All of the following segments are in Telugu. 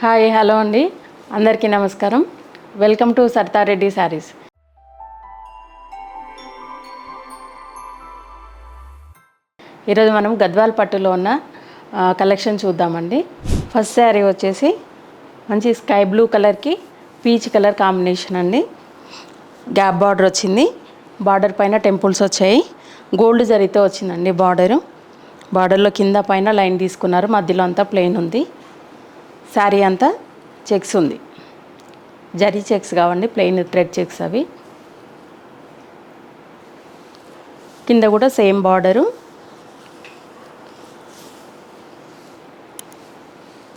హాయ్ హలో అండి. అందరికీ నమస్కారం. Welcome to Sarthareddy saris. ఈరోజు మనం గద్వాల్ పట్టులో ఉన్న కలెక్షన్ చూద్దామండి. ఫస్ట్ శారీ వచ్చేసి మంచి స్కై బ్లూ కలర్కి పీచ్ కలర్ కాంబినేషన్ అండి. గ్యాప్ బార్డర్ వచ్చింది. బార్డర్ పైన టెంపుల్స్ వచ్చాయి. గోల్డ్ జరితో వచ్చిందండి బార్డరు. బార్డర్లో కింద పైన లైన్ తీసుకున్నారు. మధ్యలో అంతా ప్లెయిన్ ఉంది. శారీ అంతా చెక్స్ ఉంది. జరీ చెక్స్ కావండి ప్లెయిన్ థ్రెడ్ చెక్స్ అవి. కింద కూడా సేమ్ బార్డరు.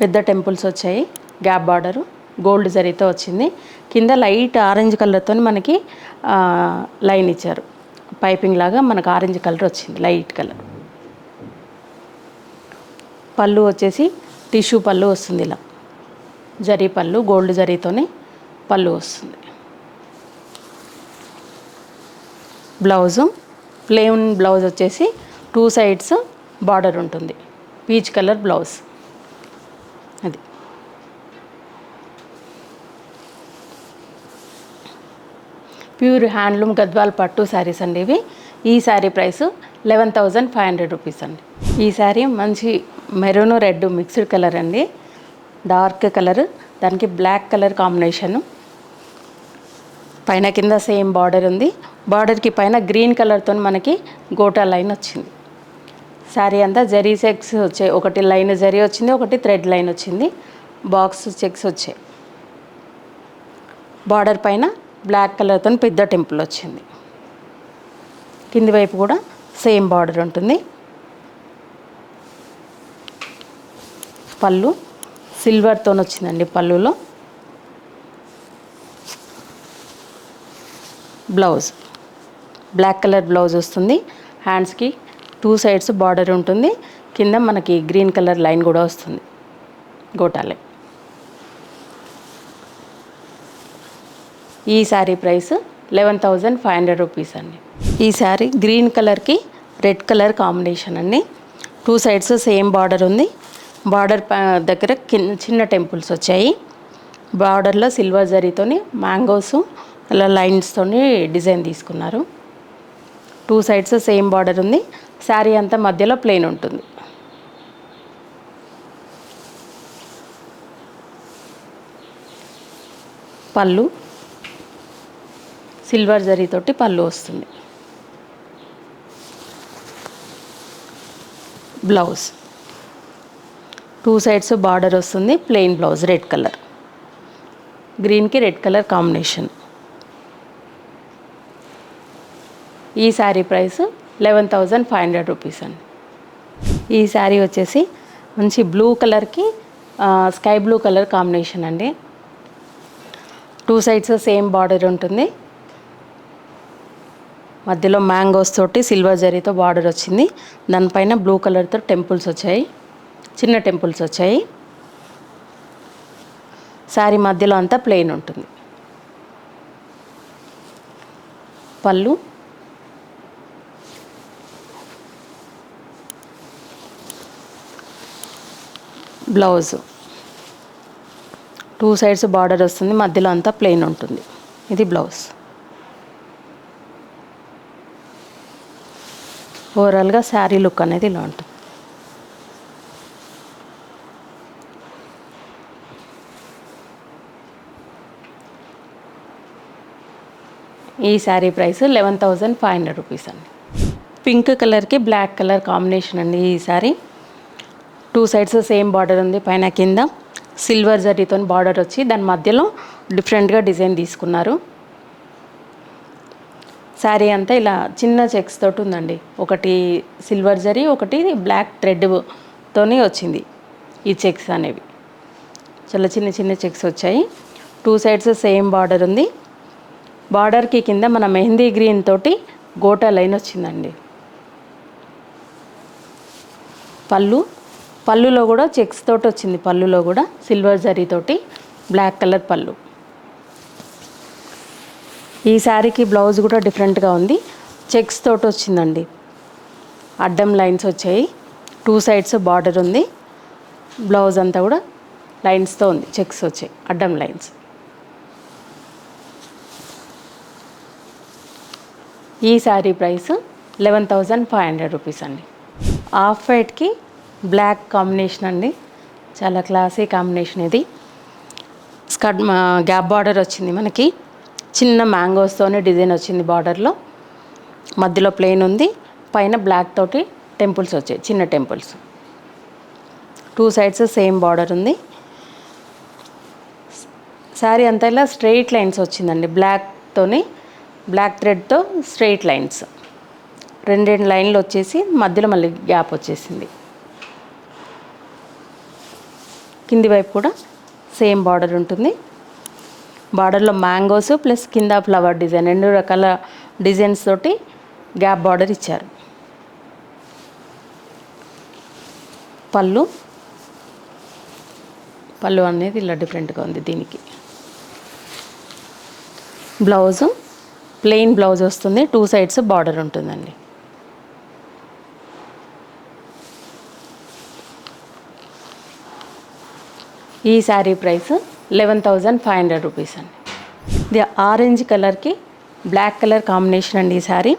పెద్ద టెంపుల్స్ వచ్చాయి గ్యాప్ బార్డరు గోల్డ్ జరీతో వచ్చింది. కింద లైట్ ఆరెంజ్ కలర్తో మనకి లైన్ ఇచ్చారు. పైపింగ్ లాగా మనకు ఆరెంజ్ కలర్ వచ్చింది లైట్ కలర్. పళ్ళు వచ్చేసి టిష్యూ పళ్ళు వస్తుంది ఇలా. జరీ పళ్ళు గోల్డ్ జరీతోనే పళ్ళు వస్తుంది. బ్లౌజు ప్లెయిన్ బ్లౌజ్ వచ్చేసి టూ సైడ్స్ బార్డర్ ఉంటుంది. Peach colour blouse. అది. ప్యూర్ హ్యాండ్లూమ్ గద్వాల్ పట్టు శారీస్ అండి ఇవి. ఈ sari price eleven thousand five hundred rupees అండి. ఈ శారీ మంచి మెరూన్ రెడ్ మిక్స్డ్ కలర్ అండి. డార్క్ కలర్ దానికి బ్లాక్ కలర్ కాంబినేషను. పైన కింద సేమ్ బార్డర్ ఉంది. బార్డర్కి పైన గ్రీన్ కలర్తో మనకి గోటా లైన్ వచ్చింది. శారీ అంతా జరీ చెక్స్ వచ్చాయి ఒకటి లైన్ జరీ వచ్చింది ఒకటి థ్రెడ్ లైన్ వచ్చింది. బాక్స్ చెక్స్ వచ్చాయి. బార్డర్ పైన బ్లాక్ కలర్తో పెద్ద టెంపుల్ వచ్చింది. కింది వైపు కూడా సేమ్ బార్డర్ ఉంటుంది. పళ్ళు సిల్వర్తో వచ్చిందండి పళ్ళులో. బ్లౌజ్ బ్లాక్ కలర్ బ్లౌజ్ వస్తుంది. హ్యాండ్స్కి టూ సైడ్స్ బార్డర్ ఉంటుంది. కింద మనకి గ్రీన్ కలర్ లైన్ కూడా వస్తుంది. గోటాలే. ఈ sari price eleven thousand five hundred rupees అండి. ఈ శారీ గ్రీన్ కలర్కి రెడ్ కలర్ కాంబినేషన్ అండి. టూ సైడ్స్ సేమ్ బార్డర్ ఉంది. బార్డర్ దగ్గర కింద చిన్న టెంపుల్స్ వచ్చాయి. బార్డర్లో సిల్వర్ జరీతోని మ్యాంగోస్ అలా లైన్స్తోని డిజైన్ తీసుకున్నారు. టూ సైడ్స్ సేమ్ బార్డర్ ఉంది. శారీ అంతా మధ్యలో ప్లెయిన్ ఉంటుంది. పళ్ళు. సిల్వర్ జరీతోటి పళ్ళు వస్తుంది. బ్లౌజ్. టూ సైడ్స్ బార్డర్ వస్తుంది ప్లెయిన్ బ్లౌజ్ రెడ్ కలర్. గ్రీన్కి రెడ్ కలర్ కాంబినేషన్. ఈ sari price eleven thousand five hundred rupees అండి. ఈ శారీ వచ్చేసి మంచి బ్లూ కలర్కి స్కై బ్లూ కలర్ కాంబినేషన్ అండి. టూ సైడ్స్ సేమ్ బార్డర్ ఉంటుంది. మధ్యలో మ్యాంగోస్ తోటి సిల్వర్ జరీతో బార్డర్ వచ్చింది. దానిపైన బ్లూ కలర్తో టెంపుల్స్ వచ్చాయి. చిన్న టెంపుల్స్ వచ్చాయి. శారీ మధ్యలో అంతా ప్లెయిన్ ఉంటుంది. పళ్ళు. బ్లౌజ్. టూ సైడ్స్ బార్డర్ వస్తుంది మధ్యలో అంతా ప్లెయిన్ ఉంటుంది. ఇది బ్లౌజ్. ఓవరాల్గా శారీ లుక్ అనేది ఇలా ఉంటుంది. ఈ sari price eleven thousand five hundred rupees అండి. పింక్ కలర్కి బ్లాక్ కలర్ కాంబినేషన్ అండి ఈ sari. Two sides same border ఉంది పైన కింద. సిల్వర్ జరీతో బార్డర్ వచ్చి దాని మధ్యలో డిఫరెంట్గా డిజైన్ తీసుకున్నారు. శారీ అంతా ఇలా చిన్న చెక్స్ తోటి ఉందండి. ఒకటి సిల్వర్ జరీ ఒకటి బ్లాక్ థ్రెడ్తోనే వచ్చింది ఈ చెక్స్ అనేవి. చాలా చిన్న చిన్న చెక్స్ వచ్చాయి. టూ సైడ్స్ సేమ్ బార్డర్ ఉంది. బార్డర్కి కింద మన మెహందీ గ్రీన్ తోటి గోటా లైన్ వచ్చిందండి. పళ్ళు పళ్ళులో కూడా చెక్స్ తోటి వచ్చింది పళ్ళులో కూడా సిల్వర్ జరీ తోటి బ్లాక్ కలర్ పళ్ళు. ఈ శారీకి బ్లౌజ్ కూడా డిఫరెంట్గా ఉంది చెక్స్ తోటి వచ్చిందండి. అడ్డం లైన్స్ వచ్చాయి టూ సైడ్స్ బార్డర్ ఉంది బ్లౌజ్ అంతా కూడా లైన్స్తో ఉంది చెక్స్ వచ్చాయి అడ్డం లైన్స్. ఈ sari price eleven thousand five hundred rupees అండి. ఆఫ్ వైట్కి బ్లాక్ కాంబినేషన్ అండి. చాలా క్లాసీ కాంబినేషన్ ఇది. స్కర్ట్ గ్యాప్ బార్డర్ వచ్చింది మనకి. చిన్న మ్యాంగోస్తోనే డిజైన్ వచ్చింది బార్డర్లో. మధ్యలో ప్లెయిన్ ఉంది. పైన బ్లాక్ తోటి టెంపుల్స్ వచ్చాయి. చిన్న temples. Two sides same border ఉంది. శారీ అంతా ఇలా స్ట్రెయిట్ లైన్స్ వచ్చిందండి. బ్లాక్తోని బ్లాక్ థ్రెడ్తో స్ట్రెయిట్ లైన్స్. రెండు రెండు లైన్లు వచ్చేసి మధ్యలో మళ్ళీ గ్యాప్ వచ్చేసింది. కింది వైపు కూడా సేమ్ బార్డర్ ఉంటుంది. బార్డర్లో మ్యాంగోస్ ప్లస్ కింద ఫ్లవర్ డిజైన్ రెండు రకాల డిజైన్స్ తోటి గ్యాప్ బార్డర్ ఇచ్చారు. పళ్ళు. పళ్ళు అనేది ఇలా డిఫరెంట్గా ఉంది దీనికి. బ్లౌజు. ప్లెయిన్ బ్లౌజ్ వస్తుంది టూ సైడ్స్ బార్డర్ ఉంటుందండి. ఈ sari price eleven thousand five hundred rupees అండి. ఇది ఆరెంజ్ కలర్కి బ్లాక్ కలర్ కాంబినేషన్ అండి ఈ sari.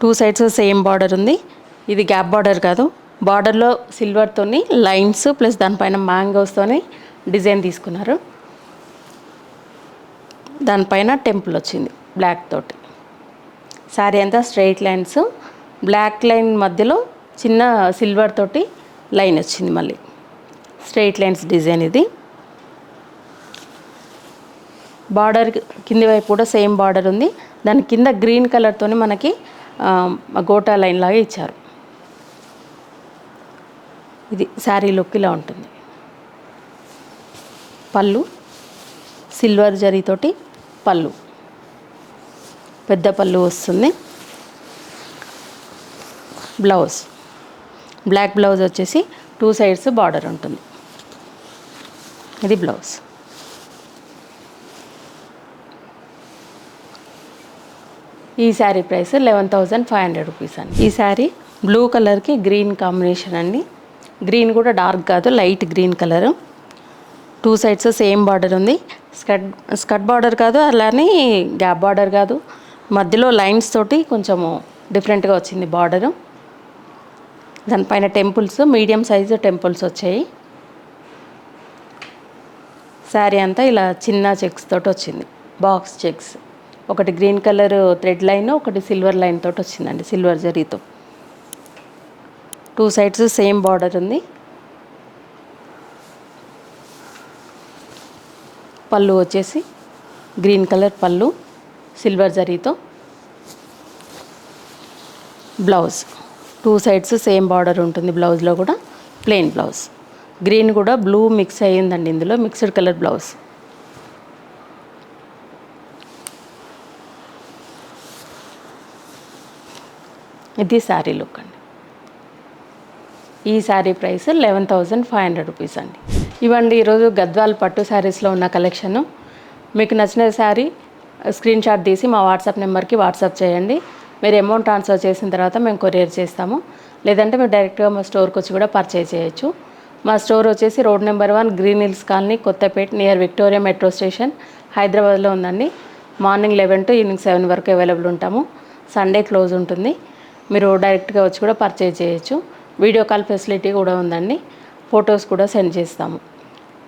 Two sides same border ఉంది. ఇది గ్యాప్ బార్డర్ కాదు. బార్డర్లో సిల్వర్తోని లైన్స్ ప్లస్ దానిపైన మ్యాంగోస్తోని డిజైన్ తీసుకున్నారు. దానిపైన టెంపుల్ వచ్చింది. బ్లాక్ తోటి. శారీ అంతా స్ట్రైట్ లైన్స్ బ్లాక్ లైన్ మధ్యలో చిన్న సిల్వర్ తోటి లైన్ వచ్చింది మళ్ళీ. స్ట్రైట్ లైన్స్ డిజైన్ ఇది. బార్డర్ కింది వైపు కూడా సేమ్ బార్డర్ ఉంది. దాని కింద గ్రీన్ కలర్తో మనకి గోటా లైన్ లాగా ఇచ్చారు. ఇది శారీ లుక్ ఇలా ఉంటుంది. పళ్ళు సిల్వర్ జరీతోటి పళ్ళు. పెద్ద పళ్ళు వస్తుంది. బ్లౌజ్ బ్లాక్ బ్లౌజ్ వచ్చేసి టూ సైడ్స్ బార్డర్ ఉంటుంది. ఇది బ్లౌజ్ ఈ sari price eleven thousand five hundred rupees అండి. ఈ శారీ బ్లూ కలర్కి గ్రీన్ కాంబినేషన్ అండి. గ్రీన్ కూడా డార్క్ కాదు light green colour two sides same border ఉంది. స్కట్ స్కట్ బార్డర్ కాదు అలానే గ్యాప్ బార్డర్ కాదు. మధ్యలో లైన్స్ తోటి కొంచెము డిఫరెంట్గా వచ్చింది బార్డరు. దానిపైన టెంపుల్స్ మీడియం సైజు టెంపుల్స్ వచ్చాయి. శారీ అంతా ఇలా చిన్న చెక్స్ తోటి వచ్చింది. Box checks. ఒకటి గ్రీన్ కలర్ థ్రెడ్ లైన్ ఒకటి సిల్వర్ లైన్ తోటి వచ్చిందండి సిల్వర్ జరీతో. టూ సైడ్స్ సేమ్ బార్డర్ ఉంది. పళ్ళు వచ్చేసి గ్రీన్ కలర్ పళ్ళు. సిల్వర్ జరీతో. Blouse two sides same border ఉంటుంది బ్లౌజ్లో కూడా. ప్లెయిన్ బ్లౌజ్ గ్రీన్ కూడా బ్లూ మిక్స్ అయ్యిందండి ఇందులో మిక్స్డ్ కలర్ బ్లౌజ్ ఇది శారీ లుక్ అండి. ఈ sari price eleven thousand five hundred rupees అండి. ఇవ్వండి ఈరోజు గద్వాల్ పట్టు శారీస్లో ఉన్న కలెక్షను మీకు నచ్చిన శారీ స్క్రీన్ షాట్ తీసి మా వాట్సాప్ నెంబర్కి వాట్సాప్ చేయండి. మీరు అమౌంట్ ట్రాన్స్ఫర్ చేసిన తర్వాత మేము కొరియర్ చేస్తాము. లేదంటే మీరు డైరెక్ట్గా మా స్టోర్కి వచ్చి కూడా పర్చేజ్ చేయొచ్చు. మా స్టోర్ వచ్చేసి road number one green hills colony Kothapeta near Victoria metro station హైదరాబాద్లో ఉందండి. Morning eleven to evening seven వరకు అవైలబుల్ ఉంటాము. సండే క్లోజ్ ఉంటుంది. మీరు డైరెక్ట్గా వచ్చి కూడా పర్చేజ్ చేయొచ్చు. వీడియో కాల్ ఫెసిలిటీ కూడా ఉందండి. ఫొటోస్ కూడా సెండ్ చేస్తాము.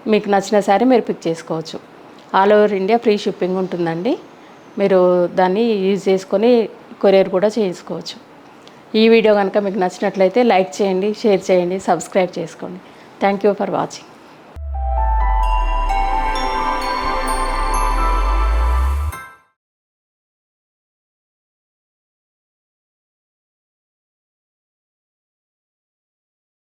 మీకు నచ్చిన శారీ మీరు పిక్ చేసుకోవచ్చు. All over India free shipping ఉంటుందండి. మీరు దాన్ని యూజ్ చేసుకొని కొరియర్ కూడా చేసుకోవచ్చు ఈ వీడియో కనుక మీకు నచ్చినట్లయితే లైక్ చేయండి షేర్ చేయండి సబ్స్క్రైబ్ చేసుకోండి. Thank you for watching